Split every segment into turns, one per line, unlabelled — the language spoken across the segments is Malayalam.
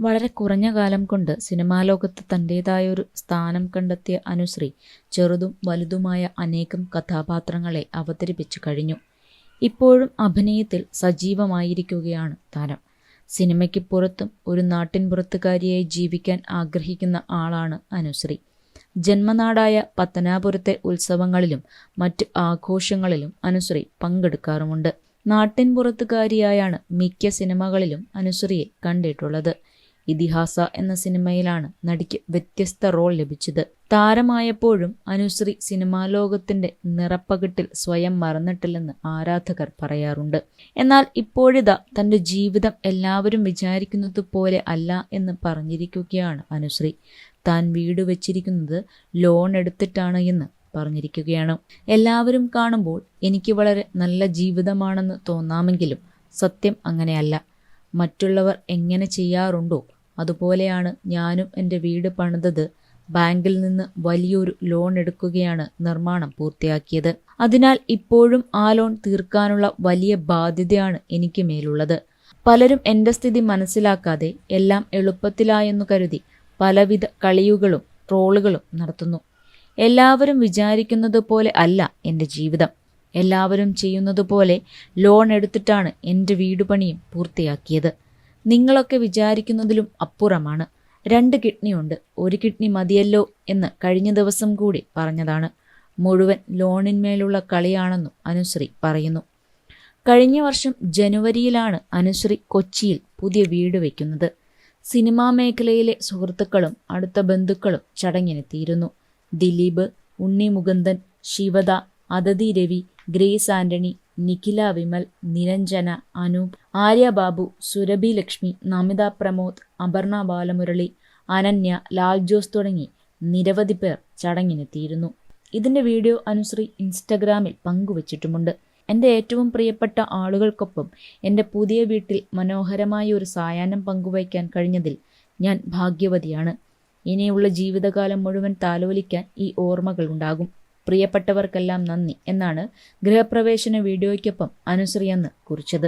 വളരെ കുറഞ്ഞ കാലം കൊണ്ട് സിനിമാ ലോകത്ത് ഒരു സ്ഥാനം കണ്ടെത്തിയ അനുശ്രീ ചെറുതും വലുതുമായ അനേകം കഥാപാത്രങ്ങളെ അവതരിപ്പിച്ചു കഴിഞ്ഞു. ഇപ്പോഴും അഭിനയത്തിൽ സജീവമായിരിക്കുകയാണ് താരം. സിനിമയ്ക്ക് പുറത്തും ഒരു നാട്ടിൻപുറത്തുകാരിയായി ജീവിക്കാൻ ആഗ്രഹിക്കുന്ന ആളാണ് അനുശ്രീ. ജന്മനാടായ പത്തനാപുരത്തെ ഉത്സവങ്ങളിലും മറ്റ് ആഘോഷങ്ങളിലും അനുശ്രീ പങ്കെടുക്കാറുമുണ്ട്. നാട്ടിൻപുറത്തുകാരിയായാണ് മിക്ക സിനിമകളിലും അനുശ്രീയെ കണ്ടിട്ടുള്ളത്. ഇതിഹാസ എന്ന സിനിമയിലാണ് നടിക്ക് വ്യത്യസ്ത റോൾ ലഭിച്ചത്. താരമായപ്പോഴും അനുശ്രീ സിനിമാ ലോകത്തിന്റെ നിറപ്പകിട്ടിൽ സ്വയം മറന്നിട്ടില്ലെന്ന് ആരാധകർ പറയാറുണ്ട്. എന്നാൽ ഇപ്പോഴിതാ തന്റെ ജീവിതം എല്ലാവരും വിചാരിക്കുന്നത് പോലെ അല്ല എന്ന് പറഞ്ഞിരിക്കുകയാണ് അനുശ്രീ. താൻ വീട് വെച്ചിരിക്കുന്നത് ലോൺ എടുത്തിട്ടാണ് എന്ന് പറഞ്ഞിരിക്കുകയാണ്. എല്ലാവരും കാണുമ്പോൾ എനിക്ക് വളരെ നല്ല ജീവിതമാണെന്ന് തോന്നാമെങ്കിലും സത്യം അങ്ങനെയല്ല. മറ്റുള്ളവർ എങ്ങനെ ചെയ്യാറുണ്ടോ അതുപോലെയാണ് ഞാനും എന്റെ വീട് പണിതത്. ബാങ്കിൽ നിന്ന് വലിയൊരു ലോൺ എടുക്കുകയാണ് നിർമ്മാണം പൂർത്തിയാക്കിയത്. അതിനാൽ ഇപ്പോഴും ആ ലോൺ തീർക്കാനുള്ള വലിയ ബാധ്യതയാണ് എനിക്ക് മേലുള്ളത്. പലരും എന്റെ സ്ഥിതി മനസ്സിലാക്കാതെ എല്ലാം എളുപ്പത്തിലായെന്നു കരുതി പലവിധ കളിയുകളും ട്രോളുകളും നടത്തുന്നു. എല്ലാവരും വിചാരിക്കുന്നത് പോലെ അല്ല എന്റെ ജീവിതം. എല്ലാവരും ചെയ്യുന്നത് പോലെ ലോൺ എടുത്തിട്ടാണ് എന്റെ വീട് പണിയും പൂർത്തിയാക്കിയത്. നിങ്ങളൊക്കെ വിചാരിക്കുന്നതിലും അപ്പുറമാണ്. രണ്ട് കിഡ്നി ഉണ്ട്. ഒരു കിഡ്നി മതിയല്ലോ എന്ന് കഴിഞ്ഞ ദിവസം കൂടി പറഞ്ഞതാണ്. മുഴുവൻ ലോണിന്മേലുള്ള കളിയാണെന്നും അനുശ്രീ പറയുന്നു. കഴിഞ്ഞ വർഷം ജനുവരിയിലാണ് അനുശ്രീ കൊച്ചിയിൽ പുതിയ വീട് വയ്ക്കുന്നത് സിനിമാ മേഖലയിലെ സുഹൃത്തുക്കളും അടുത്ത ബന്ധുക്കളും ചടങ്ങിനെത്തിയിരുന്നു. ദിലീപ് ഉണ്ണി മുകുന്ദൻ ശിവദ അതതി രവി ഗ്രേസ് ആന്റണി നിഖില വിമൽ നിരഞ്ജന അനൂപ് ആര്യ ബാബു സുരഭി ലക്ഷ്മി നമിത പ്രമോദ് അപർണ ബാലമുരളി അനന്യ ലാൽ ജോസ് തുടങ്ങി നിരവധി പേർ ചടങ്ങിനെത്തിയിരുന്നു. ഇതിന്റെ വീഡിയോ അനുശ്രീ ഇൻസ്റ്റഗ്രാമിൽ പങ്കുവച്ചിട്ടുമുണ്ട്. എന്റെ ഏറ്റവും പ്രിയപ്പെട്ട ആളുകൾക്കൊപ്പം എന്റെ പുതിയ വീട്ടിൽ മനോഹരമായ ഒരു സായാഹ്നം പങ്കുവയ്ക്കാൻ കഴിഞ്ഞതിൽ ഞാൻ ഭാഗ്യവതിയാണ്. ഇനിയുള്ള ജീവിതകാലം മുഴുവൻ താലോലിക്കാൻ ഈ ഓർമ്മകൾ ഉണ്ടാകും. പ്രിയപ്പെട്ടവർക്കെല്ലാം നന്ദി എന്നാണ് ഗൃഹപ്രവേശന വീഡിയോയ്ക്കൊപ്പം അനുശ്രീയെന്ന് കുറിച്ചത്.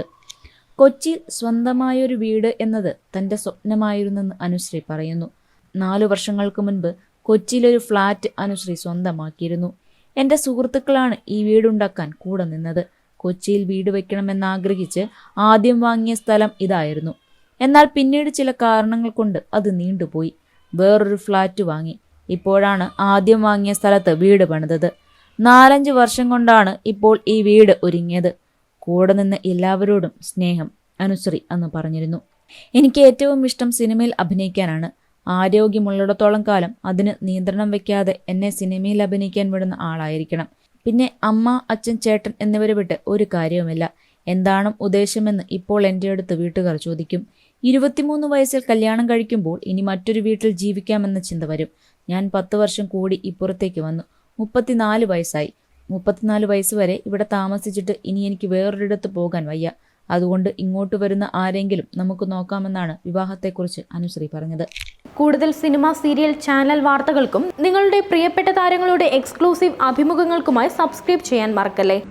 കൊച്ചിയിൽ സ്വന്തമായൊരു വീട് എന്നത് തന്റെ സ്വപ്നമായിരുന്നെന്ന് അനുശ്രീ പറയുന്നു. നാലു വർഷങ്ങൾക്ക് മുൻപ് കൊച്ചിയിലൊരു ഫ്ലാറ്റ് അനുശ്രീ സ്വന്തമാക്കിയിരുന്നു. എന്റെ സുഹൃത്തുക്കളാണ് ഈ വീടുണ്ടാക്കാൻ കൂടെ നിന്നത്. കൊച്ചിയിൽ വീട് വയ്ക്കണമെന്നാഗ്രഹിച്ച് ആദ്യം വാങ്ങിയ സ്ഥലം ഇതായിരുന്നു. എന്നാൽ പിന്നീട് ചില കാരണങ്ങൾ കൊണ്ട് അത് നീണ്ടുപോയി. വേറൊരു ഫ്ലാറ്റ് വാങ്ങി. ഇപ്പോഴാണ് ആദ്യം വാങ്ങിയ സ്ഥലത്ത് വീട് പണിതത്. നാലഞ്ച് വർഷം കൊണ്ടാണ് ഇപ്പോൾ ഈ വീട് ഒരുങ്ങിയത്. കൂടെ നിന്ന് എല്ലാവരോടും സ്നേഹം അനുശ്രീ അന്ന് പറഞ്ഞിരുന്നു. എനിക്ക് ഏറ്റവും ഇഷ്ടം സിനിമയിൽ അഭിനയിക്കാനാണ്. ആരോഗ്യമുള്ളിടത്തോളം കാലം അതിന് നിയന്ത്രണം വെക്കാതെ എന്നെ സിനിമയിൽ അഭിനയിക്കാൻ വിടുന്ന ആളായിരിക്കണം. പിന്നെ അമ്മ അച്ഛൻ ചേട്ടൻ എന്നിവരെ വിട്ട് ഒരു കാര്യവുമില്ല. എന്താണ് ഉദ്ദേശമെന്ന് ഇപ്പോൾ എന്റെ അടുത്ത് വീട്ടുകാർ ചോദിക്കും. ഇരുപത്തിമൂന്ന് വയസ്സിൽ കല്യാണം കഴിക്കുമ്പോൾ ഇനി മറ്റൊരു വീട്ടിൽ ജീവിക്കാമെന്ന ചിന്ത വരും. ഞാൻ പത്ത് വർഷം കൂടി ഇപ്പുറത്തേക്ക് വന്നു. മുപ്പത്തിനാല് വയസ്സായി. മുപ്പത്തിനാല് വയസ്സ് വരെ ഇവിടെ താമസിച്ചിട്ട് ഇനി എനിക്ക് വേറൊരിടത്ത് പോകാൻ വയ്യ. അതുകൊണ്ട് ഇങ്ങോട്ട് വരുന്ന ആരെങ്കിലും നമുക്ക് നോക്കാമെന്നാണ് വിവാഹത്തെക്കുറിച്ച് അനുശ്രീ പറഞ്ഞത്.
കൂടുതൽ സിനിമ സീരിയൽ ചാനൽ വാർത്തകൾക്കും നിങ്ങളുടെ പ്രിയപ്പെട്ട താരങ്ങളുടെ എക്സ്ക്ലൂസീവ് അഭിമുഖങ്ങൾക്കുമായി സബ്സ്ക്രൈബ് ചെയ്യാൻ മറക്കല്ലേ?